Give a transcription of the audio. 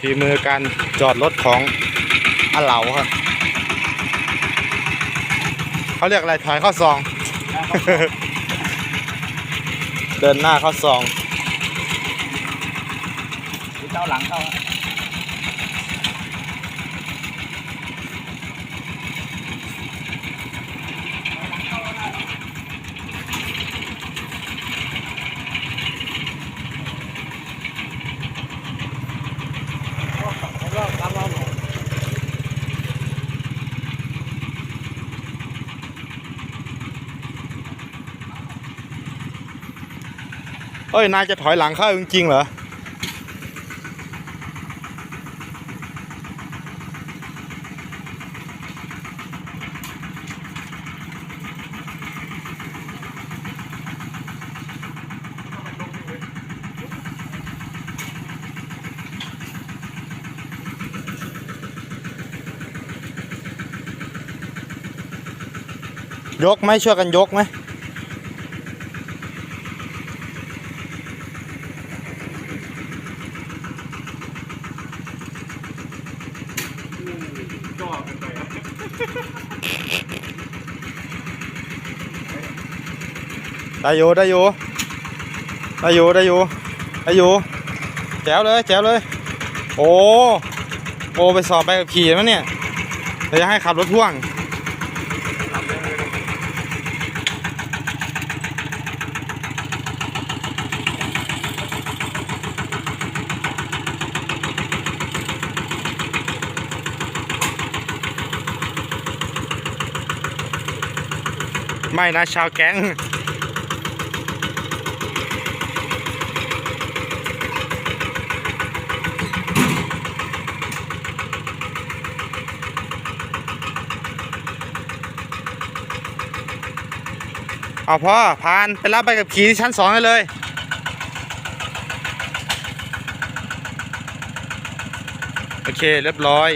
ฝีมือการจอดรถของอาเหลาครับเขาเรียกอะไรถอยเข้าซอง เดินหน้าเข้าซองเจ้าหลังเข้า เอ้ย นายจะถอยหลังเข้าจริงๆเหรอ ยกไหมช่วยกันยกไหม ได้อยู่ได้อยู่ได้อยู่ได้อยู่ได้อยู่แจ๋วเลยแจ๋วเลย โอ้โอ้ไปสอบใบขับขี่มั้เนี่ยเดี๋ยวจะให้ขับรถพ่วง ไม่นะชาวแก๊งเอาพ่อพานไปรับใบกับขี่ที่ชั้นสองได้เลย โอเค เรียบร้อย